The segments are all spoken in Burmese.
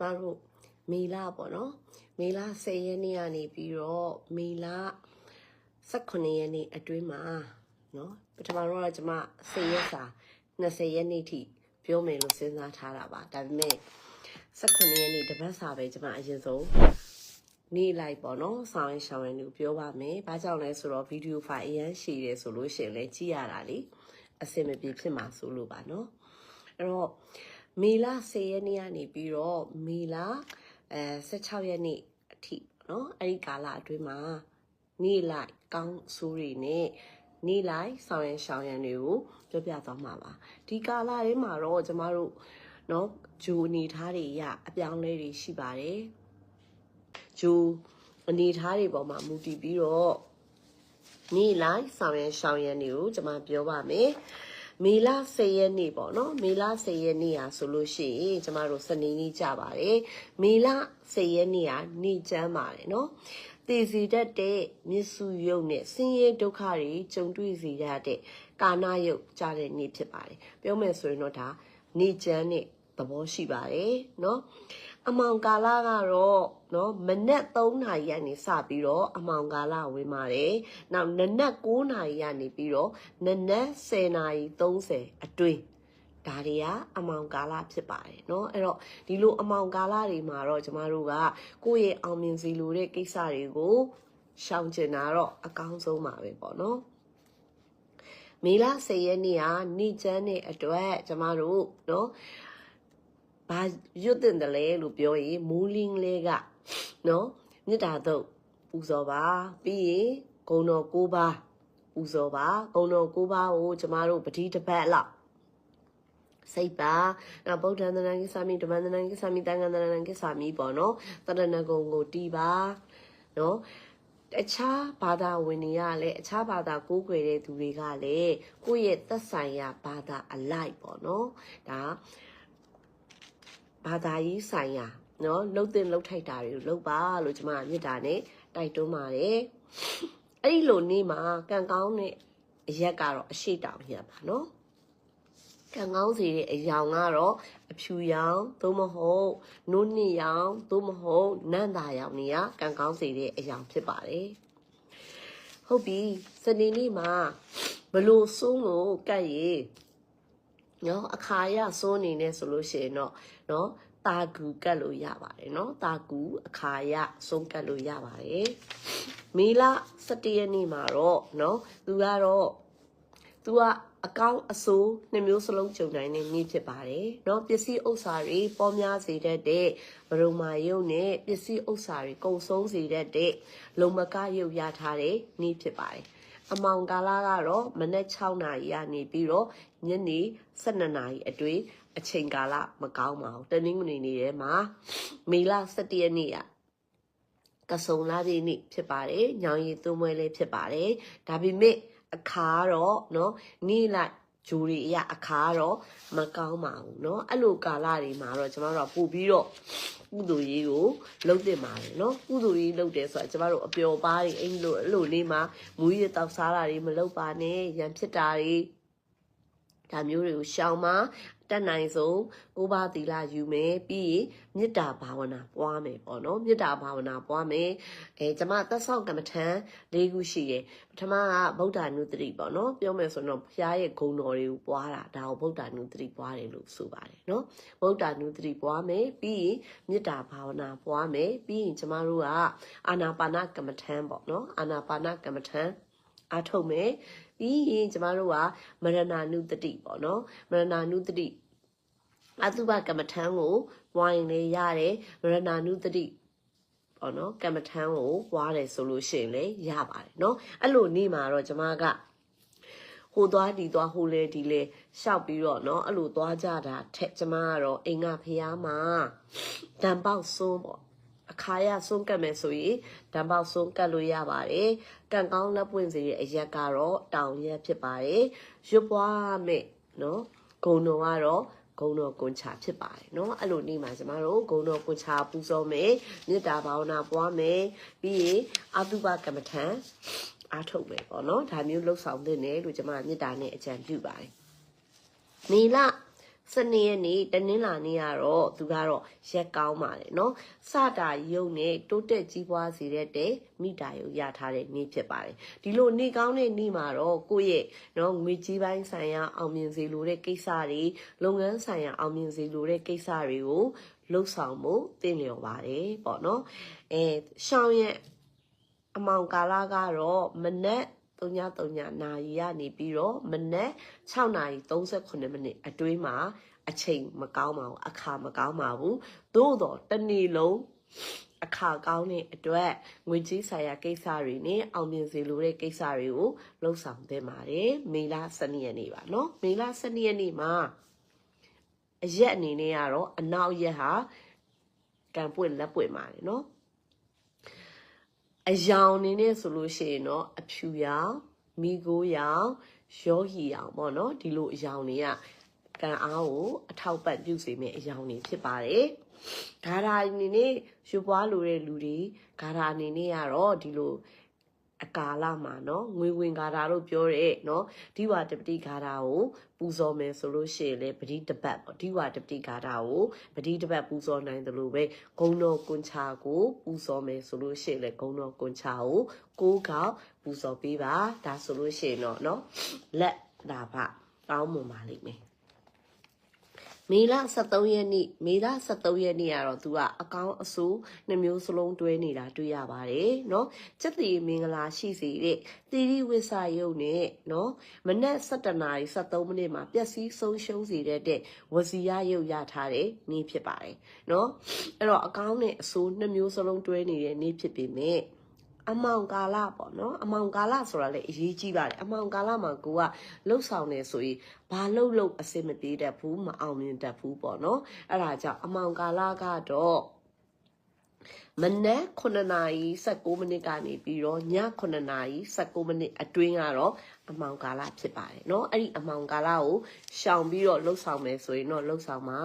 မတို့မေလပေါ့နော်မေလ10ရက်နေ့ကနေပြီးတော့မေလ18ရက်နေ့အတွင်းမှာနော်ပထမတော့ကျွန်မ10ရက်စာ20ရက်နေ့ထိပြောမယ်လို့စဉ်းစားထားတာပါဒါပေမဲ့18ရက်နေ့တပတ်စာပဲကျွန်မအရင်ဆုံးနေလိုက်ပေါ့နော်ဆောင်းရင်ရှောင်းရင်လို့ပြောပါမယ်။ဘာကြောင့်လဲဆိုတော့ဗီဒီယိုဖိုင်အရန်ရှည်တယ်ဆိုလို့ရှိရင်လည်းကြည့်ရတာလေအဆင်မပြေဖြစ်မှာဆိုလို့ပါနော်။အဲ့တော့ မေလ10ရက်နေ့ကနေပြီးတော့မေလအဲ16ရက်နေ့အထိနော်အဲ့ဒီကာလအတွင်းမှာနေလိုက်ကောင်းဆိုးတွေနဲ့နေလိုက်ဆောင်းရင်ရှောင်းရင်တွေကိုပြောပြသွားမှာပါဒီကာလလေးမှာတော့ကျမတို့နော်ဂျိုအနေထားတွေရအပြောင်းလဲတွေရှိပါတယ်ဂျိုအနေထားတွေပေါ်မှာမူတည်ပြီးတော့နေလိုက်ဆောင်းရင်ရှောင်းရင်တွေကိုကျမပြောပါမယ် မေလ10ရက်နေ့ပေါ့နော်မေလ10ရက်နေ့อ่ะဆိုလို့ရှိရင်ကျမတို့စနေနေ့ကြပါတယ်မေလ10ရက်နေ့อ่ะနေ့ကျမ်းပါတယ်เนาะတည်စီတတ်တဲ့မြစ်စုယုတ်နဲ့ဆင်းရဲဒုက္ခတွေကြုံတွေ့စေရတဲ့ကာနာယုတ်ကြတဲ့နေ့ဖြစ်ပါတယ်ပြောမယ်ဆိုရင်တော့ဒါနေ့ကျမ်းနဲ့သဘောရှိပါတယ်เนาะ အမောင်ကာလကတော့เนาะမနက်3နာရီကနေစပြီးတော့အမောင်ကာလဝင်ပါတယ်။နောက်နနက်9နာရီကနေပြီးတော့နနက်10နာရီ30အတွင်းဒါတွေကအမောင်ကာလဖြစ်ပါတယ်เนาะအဲ့တော့ဒီလိုအမောင်ကာလတွေမှာတော့ကျမတို့ကကိုယ့်ရဲ့အောင်မြင်စီလိုတဲ့ကိစ္စတွေကိုရှောင်ကျင်တာတော့အကောင်းဆုံးပါပဲပေါ့เนาะမေလ10ရက်နေ့ကနေ့ကျန်းတဲ့အတွက်ကျမတို့เนาะ ဘာရွတ်တင်တယ်လဲလို့ပြောရင်မူလင်းလေးကနော်မြစ်တာတော့ပူဇော်ပါပြီးရင်ဂုံတော်၉ပါးပူဇော်ပါဂုံတော်၉ပါးကိုကျမတို့ပတိတစ်ပတ်လောက်စိတ်ပါနောက်ဗုဒ္ဓံတဏ္ဍကိသမိဓမ္မံတဏ္ဍကိသမိတန်ခါတဏ္ဍကိသမိပေါ့နော်တရဏဂုံကိုတီးပါနော်အခြားဘာသာဝင်တွေကလည်းအခြားဘာသာကိုးကွယ်တဲ့သူတွေကလည်းကိုယ့်ရဲ့သက်ဆိုင်ရာဘာသာအလိုက်ပေါ့နော်ဒါ ဘာသာရေးဆိုင်ရာနော်လှုပ်တဲ့လှုပ်ထိုက်တာတွေကိုလှုပ်ပါလို့ကျမကမြစ်တာနဲ့တိုက်တွန်းပါတယ်အဲ့ဒီလိုနေ့မှာကံကောင်းတဲ့အရက်ကတော့အရှိတောင်ရက်ပါနော်ကံကောင်းစီတဲ့အယောင်ကတော့အဖြူရောင်သို့မဟုတ်နုနှစ်ရောင်သို့မဟုတ်နန့်တာရောင်နေရကံကောင်းစီတဲ့အယောင်ဖြစ်ပါတယ်ဟုတ်ပြီစနေနေ့မှာဘလို့စိုးလို့ကတ်ရေ နော်အခါရစိုးနေနေဆိုလို့ရှိရင်တော့နော်တာကူကတ်လို့ရပါတယ်နော်တာကူအခါရဆုံးကတ်လို့ရပါတယ်မေလ17ရက်နေ့မှာတော့နော်သူကတော့သူကအကောင့်အဆိုးနှစ်မျိုးစလုံးကြုံနိုင်တဲ့နေ့ဖြစ်ပါတယ်။နော်ပစ္စည်းဥစ္စာတွေပေါများစေတတ်တဲ့ဗရုံမာရုပ်နဲ့ပစ္စည်းဥစ္စာတွေကုန်ဆုံးစေတတ်တဲ့လုံမကရုပ်ရထားတဲ့နေ့ဖြစ်ပါတယ်။ အမောင်ကာလကတော့မနက်6နာရီကနေပြီးတော့ညနေ12နာရီအတွင်းအချိန်ကာလမကောင်းပါဘူးတနင်္ဂနွေနေ့ထဲမှာမေလ17ရက်နေ့ကကစုံလာတဲ့နေ့ဖြစ်ပါတယ်ညောင်ရည်သွင်းပွဲလေးဖြစ်ပါတယ်ဒါပေမဲ့အခါကတော့เนาะနေ့လိုက် ဂျူရီအရာအခါကတော့မကောင်းပါဘူးเนาะအဲ့လိုကာလတွေမှာတော့ကျမတို့ကပို့ပြီးတော့ကုသိုလ်ရေးကိုလုပ်တင်ပါတယ်เนาะကုသိုလ်ရေးလုပ်တယ်ဆိုတာကျမတို့အပျော်ပါးတွေအဲ့လိုအဲ့လိုလေးမှာမူရည်တောက်စားတာတွေမလုပ်ပါနဲ့ရံဖြစ်တာတွေဒါမျိုးတွေကိုရှောင်ပါ တက်နိုင်ဆုံးကိုးပါးသီလယူမယ်ပြီးရင်မေတ္တာဘာဝနာပွားမယ်ပေါ့နော်မေတ္တာဘာဝနာပွားမယ်အဲကျမသက်ဆောင်ကမ္မထံ၄ခုရှိတယ်ပထမကဗုဒ္ဓနုတ္တိပေါ့နော်ပြောမယ်ဆိုတော့ဘုရားရဲ့ဂုဏ်တော်တွေကိုပွားတာဒါကိုဗုဒ္ဓနုတ္တိပွားတယ်လို့ဆိုပါတယ်နော်ဗုဒ္ဓနုတ္တိပွားမယ်ပြီးရင်မေတ္တာဘာဝနာပွားမယ်ပြီးရင်ကျမတို့ကအာနာပါနကမ္မထံပေါ့နော်အာနာပါနကမ္မထံအားထုတ်မယ် ပြီးရင်ကျမတို့ကမရဏနုတတိပေါ့နော်မရဏနုတတိအတုပကမ္မထံကိုဝိုင်းလေရတယ်မရဏနုတတိပေါ့နော်ကမ္မထံကိုဝါတယ်ဆိုလို့ရှိရင်လေရပါတယ်เนาะအဲ့လိုနေမှာတော့ကျမကဟိုသွားဒီသွားဟိုလဲဒီလဲရှောက်ပြီးတော့เนาะအဲ့လိုသွားကြတာထက်ကျမကတော့အိမ်ကဖျားမှာတံပေါက်စွန်းပေါ့ အခါရဆုံးကတ်မယ်ဆိုရင်ဓမ္ပေါက်ဆုံးကတ်လို့ရပါတယ်။ကံကောင်းလက်ပွင့်စေတဲ့အရက်ကတော့တောင်ရက်ဖြစ်ပါတယ်။ရွတ်ပွားမယ်နော်။ဂုံတော်ကတော့ဂုံတော်ကွန်ချာဖြစ်ပါတယ်နော်။အဲ့လိုနေမှာကျမတို့ဂုံတော်ကွန်ချာပူဇော်မယ်။မေတ္တာဘာဝနာပွားမယ်။ပြီးရင်အတုပကမ္မထံအားထုတ်မယ်ပေါ့နော်။ဒါမျိုးလှုပ်ဆောင်တဲ့နယ်လို့ကျမမေတ္တာနဲ့အကြံပြုပါတယ်။မေလ စနေရနေ့တနင်္လာနေ့ကတော့သူကတော့ရက်ကောင်းပါတယ်နော်စတာယုံနဲ့တိုးတက်ကြီးပွားစေတဲ့တဲ့မိတာယုံရထားတဲ့နေ့ဖြစ်ပါတယ်ဒီလိုနေ့ကောင်းတဲ့နေ့မှာတော့ကိုယ့်ရဲ့နော်ငွေကြေးပိုင်းဆိုင်ရာအောင်မြင်စေလိုတဲ့ကိစ္စတွေလုပ်ငန်းဆိုင်ရာအောင်မြင်စေလိုတဲ့ကိစ္စတွေကိုလှုပ်ဆောင်မှုတင့်လျော်ပါတယ်ပေါ့နော်အဲရှောင်းရဲ့အမောင်ကာလကတော့မနက် 3:3နာရီကနေပြီးတော့မနက်6နာရီ38မိနစ်အတွင်းမှာအချိန်မကောင်းပါဘူးအခါမကောင်းပါဘူးသို့တော့တစ်နေ့လုံးအခါကောင်းတဲ့အတွက်ငွေကြီးဆိုင်ရာကိစ္စတွေနဲ့အောင်မြင်စေလိုတဲ့ကိစ္စတွေကိုလှုပ်ဆောင်သင့်ပါတယ်မေလ12ရက်နေ့ပါเนาะမေလ12ရက်နေ့မှာအရက်အနေနဲ့ကတော့အနောက်ရက်ဟာကံပွင့်လက်ပွင့်ပါတယ်เนาะ အယောင်အနေနဲ့ဆိုလို့ရှိရင်တော့အဖြူရောင်မိကိုရောင်ရောဟီရောင်ပေါ့နော်ဒီလိုအယောင်တွေကကံအားကိုအထောက်ပံ့ပြုစေမယ့်အယောင်တွေဖြစ်ပါတယ်ဂါရာအနေနဲ့ရွပွားလိုတဲ့လူတွေဂါရာအနေနဲ့ကတော့ဒီလို အကာလမှာနော်ငွေဝင်ဂါထာလို့ပြောရဲနော်ဒီဝါတပတိဂါထာကိုပူဇော်မယ်ဆိုလို့ရှိရင်လည်းပတိတပတ်ပေါ့ဒီဝါတပတိဂါထာကိုပတိတပတ်ပူဇော်နိုင်တယ်လို့ပဲဂုံတော်ကွန်ချာကိုပူဇော်မယ်ဆိုလို့ရှိရင်လည်းဂုံတော်ကွန်ချာကိုကိုးကောက်ပူဇော်ပေးပါဒါဆိုလို့ရှိရင်တော့နော်လက်ဒါဖကောင်းမွန်ပါလိမ့်မယ် မေလ23ရက်နေ့မေလ23ရက်နေ့ကတော့သူကအကောင်းအဆိုးနှမျိုးစလုံးတွဲနေတာတွေ့ရပါတယ်เนาะစက်တီမင်္ဂလာရှိစေတဲ့သီရိဝိစာယုတ်နဲ့เนาะမနက်7:73မိနစ်မှာပျက်စီးဆုံးရှုံးစေတဲ့ဝစီရယုတ်ရထားတဲ့နေ့ဖြစ်ပါတယ်เนาะအဲ့တော့အကောင်းနဲ့အဆိုးနှမျိုးစလုံးတွဲနေတဲ့နေ့ဖြစ်ပေမဲ့ အမောင်ကာလပေါ့နော်အမောင်ကာလဆိုတာလည်းအရေးကြီးပါတယ်အမောင်ကာလမှာကိုကလှုပ်ဆောင်နေဆိုရင်ဘာလှုပ်လို့အဆင်မပြေတတ်ဘူးမအောင်မြင်တတ်ဘူးပေါ့နော်အဲ့ဒါကြောင့်အမောင်ကာလကတော့မနက်9နာရီ16မိနစ်ကနေပြီးတော့ည9နာရီ16မိနစ်အတွင်းကတော့အမောင်ကာလဖြစ်ပါတယ်เนาะအဲ့ဒီအမောင်ကာလကိုရှောင်ပြီးတော့လှုပ်ဆောင်မယ်ဆိုရင်တော့လှုပ်ဆောင်ပါ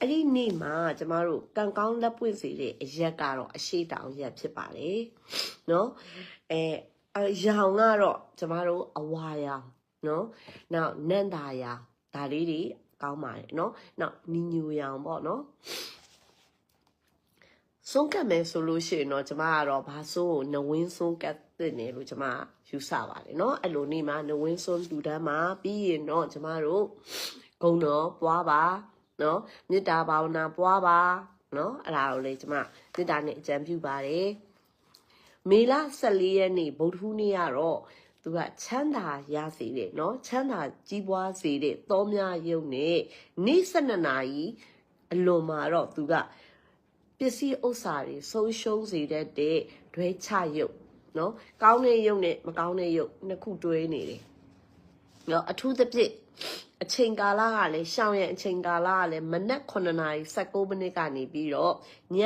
အဲ့ဒီနေ့မှာကျမတို့ကံကောင်းလက်ပွင့်စေတဲ့အရက်ကတော့အရှိတောင်ရက်ဖြစ်ပါတယ်เนาะအဲအရောင်ကတော့ကျမတို့အဝါရောင်เนาะနောက်နန္တာရောင်ဒါလေးတွေကောင်းပါတယ်เนาะနောက်နီညူရောင်ပေါ့เนาะဆုံးကတ်မယ်ဆိုလို့ရှိရင်တော့ကျမကတော့ဘာဆိုးကိုနဝင်းဆုံးကတ်တဲ့နေလို့ကျမယူဆပါတယ်เนาะအဲ့လိုနေမှာနဝင်းဆုံးလူတန်းမှာပြီးရင်တော့ကျမတို့ဂုံတော်ပွားပါ နော်မေတ္တာဘာဝနာပွားပါနော်အဲ့ဒါကိုလေကျမမေတ္တာနဲ့အကြံပြုပါတယ်မေလ14ရက်နေ့ဗုဒ္ဓဟူးနေ့ကတော့သူကချမ်းသာရစေတဲ့เนาะချမ်းသာကြီးပွားစေတဲ့သောများယုံနဲ့နေ့12နာရီအလွန်မှာတော့သူကပစ္စည်းဥစ္စာတွေဆုံးရှုံးစေတတ်တဲ့ဒွဲချယုတ်เนาะကောင်းတဲ့ယုတ်နဲ့မကောင်းတဲ့ယုတ်နှစ်ခုတွဲနေတယ်เนาะအထူးသဖြင့် အချိန်ကာလကလည်းရှောင်းရဲ့အချိန်ကာလကလည်းမနက်9နာရီ16မိနစ်ကနေပြီးတော့ည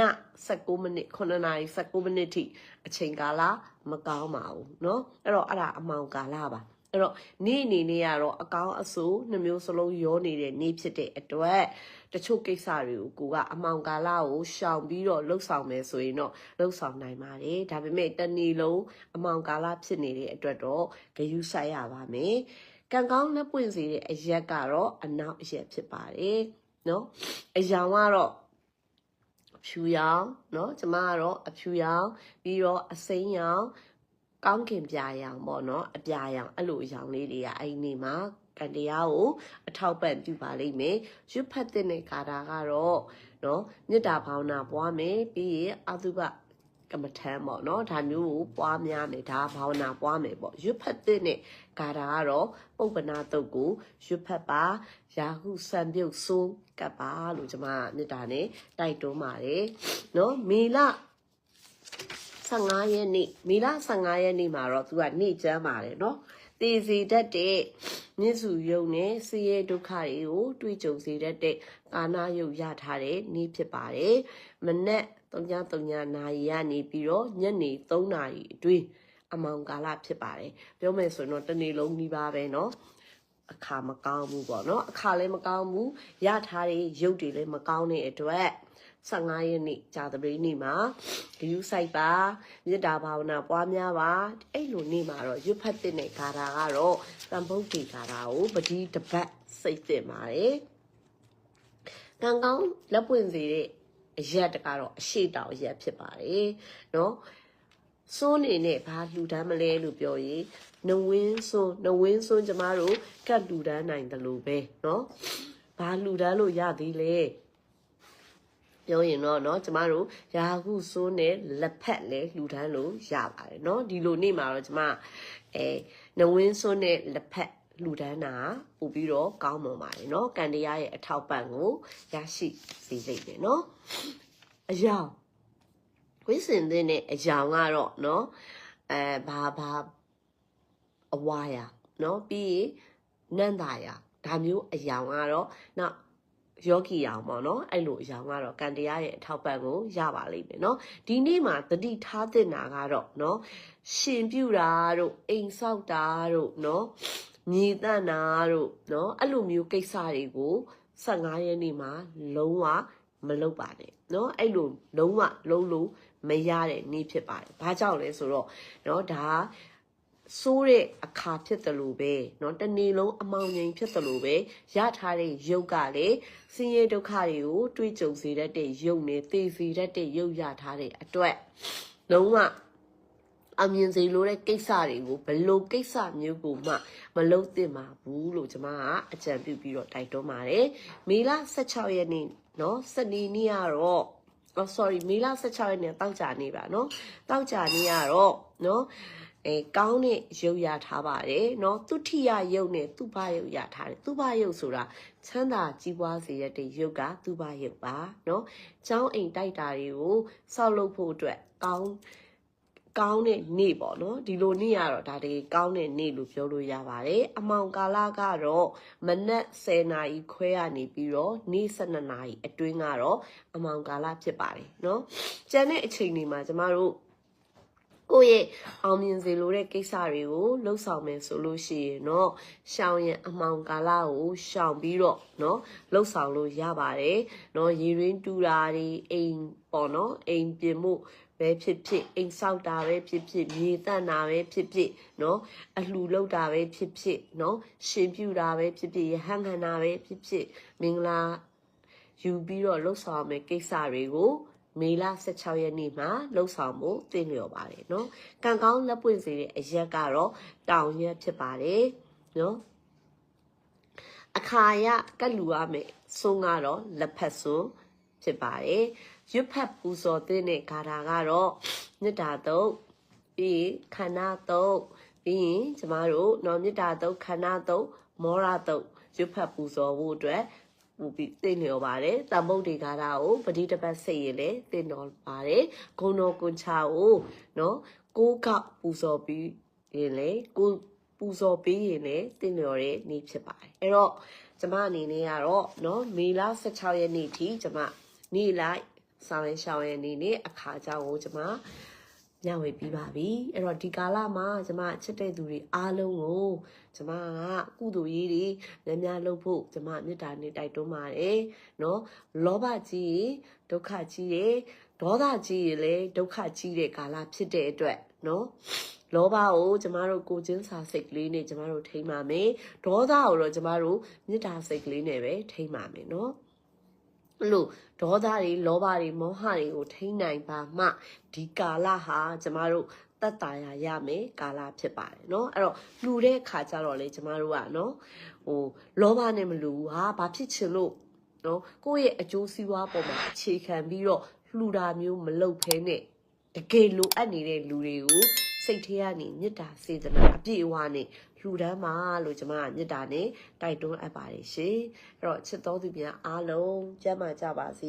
16မိနစ်9နာရီ16မိနစ်ထိအချိန်ကာလမကောင်းပါဘူးเนาะအဲ့တော့အဲ့ဒါအမောင်ကာလပါအဲ့တော့နေ့အနေနဲ့ကတော့အကောင်းအဆိုးနှမျိုးစလုံးရောနေတဲ့နေ့ဖြစ်တဲ့အတွက်တချို့ကိစ္စတွေကိုကိုကအမောင်ကာလကိုရှောင်ပြီးတော့လှုပ်ဆောင်မယ်ဆိုရင်တော့လှုပ်ဆောင်နိုင်ပါတယ်ဒါပေမဲ့တနေ့လုံးအမောင်ကာလဖြစ်နေတဲ့အတွက်တော့ဂယုစိုက်ရပါမယ် ကံကောင်းလက်ပွင့်စေတဲ့အရက်ကတော့အနောက်အရက်ဖြစ်ပါတယ်နော်အယောင်ကတော့အဖြူရောင်နော်ကျမကတော့အဖြူရောင်ပြီးတော့အစိမ်းရောင်ကောင်းကင်ပြာရောင်ပေါ့နော်အပြာရောင်အဲ့လိုရောင်လေးတွေကအဲ့ဒီနေမှာကံတရားကိုအထောက်ပံ့ပြုပါလိမ့်မယ်ရွတ်ဖတ်တဲ့ကာတာကတော့နော်မေတ္တာဘာဝနာပွားမယ်ပြီးရင်အတုပ ကမ္မထမ်းပေါ့နော်ဒါမျိုးကိုပွားများမယ်ဒါဘာဝနာပွားမယ်ပေါ့ရွတ်ဖတ်တဲ့နဲ့ဂါထာကတော့ပုပ္ပနာတုတ်ကိုရွတ်ဖတ်ပါယာဟုစံပြုတ်ဆိုးကပ်ပါလို့ကျွန်မမေတ္တာနဲ့တိုက်တွန်းပါတယ်နော်မေလ15ရက်နေ့မေလ15ရက်နေ့မှာတော့သူကနေ့ကျမ်းပါတယ်နော် တည်စီတတ်တဲ့မြင့်စုယုံနဲ့ဆင်းရဲဒုက္ခတွေကိုတွေ့ကြုံစေတတ်တဲ့ကာနာယုတ်ရထားတဲ့နေ့ဖြစ်ပါတယ်မနေ့3ည3ညနာရီကနေပြီးတော့ညနေ3နာရီအတွင်းအမောင်ကာလဖြစ်ပါတယ်ပြောမယ်ဆိုရင်တော့တနေ့လုံးနှီးပါပဲเนาะအခါမကောင်းဘူးပေါ့เนาะအခါလည်းမကောင်းဘူးရထားတဲ့ရုပ်တွေလည်းမကောင်းတဲ့အတွက် 15ရက်နေ့ကြာသပတေးနေ့မှာဂရုစိုက်ပါမေတ္တာဘာဝနာပွားများပါအဲ့လိုနေ့မှာတော့ရွတ်ဖတ်တဲ့ဂါထာကတော့တန်ဖုတ်ဒီဂါထာကိုပတိတပတ်စိတ်တင်ပါတယ်ကံကောင်းလက်ပွင့်စေတဲ့အရက်တကတော့အရှိတောင်အရက်ဖြစ်ပါတယ်နော်စိုးနေနဲ့ဘာလှူဒန်းမလဲလို့ပြောရင်နဝင်းစွန်းနဝင်းစွန်းကျမတို့ကတ်လှူဒန်းနိုင်တယ်လို့ပဲနော်ဘာလှူဒန်းလို့ရသေးလဲ ပြောရင်တော့เนาะကျမတို့ရာဟုစိုးနဲ့လက်ဖက်လဲလှူဒန်းလို့ရပါတယ်เนาะဒီလိုနေ့မှာတော့ကျမအဲနဝင်းစွန်းနဲ့လက်ဖက်လှူဒန်းတာပို့ပြီးတော့ကောင်းမွန်ပါတယ်เนาะကန်တရားရဲ့အထောက်ပံ့ကိုရရှိစေလိမ့်မယ်เนาะအယောင်ဝိစင်တဲ့အယောင်ကတော့เนาะအဲဘာဘာအဝါရเนาะပြီးရင်နန္တာရဒါမျိုးအယောင်ကတော့နောက် ယောဂီအောင်ပေါ့နော်အဲ့လိုအယောင်ကတော့ကံတရားရဲ့အထောက်ပံ့ကိုရပါလိမ့်မယ်နော်ဒီနေ့မှာတတိထားတဲ့နာကတော့နော်ရှင်ပြူတာတို့အိမ်ဆောက်တာတို့နော်မြေတန့်တာတို့နော်အဲ့လိုမျိုးကိစ္စတွေကို15ရက်နေ့မှာလုံးဝမလုပ်ပါနဲ့เนาะအဲ့လိုလုံးဝလုံးလို့မရတဲ့နေ့ဖြစ်ပါတယ်။ဘာကြောင့်လဲဆိုတော့เนาะဒါ စိုးတဲ့အခါဖြစ်တယ်လို့ပဲเนาะတနေ့လုံးအမောင်ငိမ်ဖြစ်တယ်လို့ပဲရထားတဲ့ရုပ်ကလည်းဆင်းရဲဒုက္ခတွေကိုတွေးကြုံစေတတ်တဲ့ရုပ်နဲ့သိစေတတ်တဲ့ရုပ်ရထားတဲ့အတွက်လုံးဝအမြင်စေလို့တဲ့ကိစ္စတွေကိုဘလို့ကိစ္စမျိုးကိုမှမလုပ်သင့်ပါဘူးလို့ကျွန်မကအကြံပြုပြီးတော့တိုက်တွန်းပါတယ်မေလ16ရက်နေ့เนาะစနေနေ့ကတော့ oh sorry မေလ16ရက်နေ့တောက်ကြနေပါเนาะတောက်ကြနေရတော့เนาะ အဲကောင်းတဲ့ရုပ်ရထားပါတယ်เนาะသူထိယရုပ်နဲ့သူဘရုပ်ရထားတယ်သူဘရုပ်ဆိုတာချမ်းသာကြီးပွားစေရတဲ့ရုပ်ကသူဘရုပ်ပါเนาะចောင်းအိမ်တိုက်တာတွေကိုဆောက်လုပ်ဖို့အတွက်ကောင်းကောင်းတဲ့နေ့ပေါ့နော်ဒီလိုနေ့ကတော့ဒါတကယ်ကောင်းတဲ့နေ့လို့ပြောလို့ရပါတယ်အမောင်ကာလကတော့မနက်10နာရီခွဲရနေပြီးတော့နေ့12နာရီအတွင်းကတော့အမောင်ကာလဖြစ်ပါတယ်နော်ကျန်တဲ့အချိန်တွေမှာကျမတို့ ကိုယ့်ရဲ့အောင်မြင်စေလိုတဲ့ကိစ္စတွေကိုလှုပ်ဆောင်မယ်ဆိုလို့ရှိရင်တော့ရှောင်ရင်အမောင်ကာလကိုရှောင်ပြီးတော့เนาะလှုပ်ဆောင်လို့ရပါတယ်เนาะရေရင်းတူတာတွေအိမ်ပေါ့เนาะအိမ်ပြင်မှုပဲဖြစ်ဖြစ်အိမ်ဆောက်တာပဲဖြစ်ဖြစ်မြေတန့်တာပဲဖြစ်ဖြစ်เนาะအလှူလုပ်တာပဲဖြစ်ဖြစ်เนาะရှင်ပြူတာပဲဖြစ်ဖြစ်ရဟန်းခံတာပဲဖြစ်ဖြစ်မင်္ဂလာယူပြီးတော့လှုပ်ဆောင်မယ်ကိစ္စတွေကို မေလ16ရက်နေ့မှာလှုပ်ဆောင်မှုတင့်လျော်ပါတယ်နော်ကံကောင်းလက်ပွင့်စေတဲ့အရက်ကတော့တောင်ရက်ဖြစ်ပါတယ်နော်အခါရကတ်လူရမယ်ဆုံးကတော့လက်ဖက်ဆုံးဖြစ်ပါတယ်ရွတ်ဖက်ပူဇော်တဲ့နဲ့ဂါထာကတော့မြစ်တာတုတ်ပြီးခန္ဓာတုတ်ပြီးရင်ကျမတို့နော်မြစ်တာတုတ်ခန္ဓာတုတ်မောရတုတ်ရွတ်ဖက်ပူဇော်ဖို့အတွက် ပူပြီးသိလျော်ပါတယ်တမ္ပုတ်ဒီဂါထာကိုပဋိတပတ်စိတ်ရင်လည်းသိတော်ပါတယ်ဂုဏတော်ကွန်ချာကိုနော်ကိုးကောက်ပူဇော်ပြီးရင်လေကိုပူဇော်ပေးရင်လည်းသိလျော်တဲ့နေ့ဖြစ်ပါတယ်အဲ့တော့ကျမအနေနဲ့ကတော့နော်မေလ16ရက်နေ့ထိကျမနေ့လိုက်ဆောင်ရင်ရှောင်းရဲ့အနေနဲ့အခါကြောင့်ကိုကျမ ညဝေပြီးပါပြီအဲ့တော့ဒီကာလမှာကျမချစ်တဲ့သူတွေအားလုံးကိုကျမကကုသိုလ်ရေးတွေများများလုပ်ဖို့ကျမမေတ္တာနဲ့တိုက်တွန်းပါတယ်နော်လောဘကြီးဒုက္ခကြီးတယ်ဒေါသကြီးရလည်းဒုက္ခကြီးတဲ့ကာလဖြစ်တဲ့အတွက်နော်လောဘကိုကျမတို့ကိုချင်းစာစိတ်ကလေးနဲ့ကျမတို့ထိမ့်ပါမယ်ဒေါသကိုတော့ကျမတို့မေတ္တာစိတ်ကလေးနဲ့ပဲထိမ့်ပါမယ်နော်အဲ့ လိုဒေါသတွေလောဘတွေမောဟတွေကိုထိန်းနိုင်ပါမှဒီကာလဟာကျမတို့တတ်တာရရမယ်ကာလဖြစ်ပါတယ်เนาะအဲ့တော့လူတဲ့ခါကျတော့လေကျမတို့ကเนาะဟိုလောဘနဲ့မလူဘူးဟာဘာဖြစ်ချင်လို့เนาะကိုယ့်ရဲ့အကျိုးစီးပွားပေါ်မှာအခြေခံပြီးတော့လှူတာမျိုးမလုပ်ဖဲနဲ့တကယ်လိုအပ်နေတဲ့လူတွေကိုစိတ်ထဲကနေမေတ္တာစေတနာအပြည့်အဝနဲ့ လှူဒန်းပါလို့ကျမကမေတ္တာနဲ့တိုက်တွန်းအပ်ပါတယ်ရှင်အဲ့တော့ချစ်တော်သူများအားလုံးကျမ်းမာကြပါစေ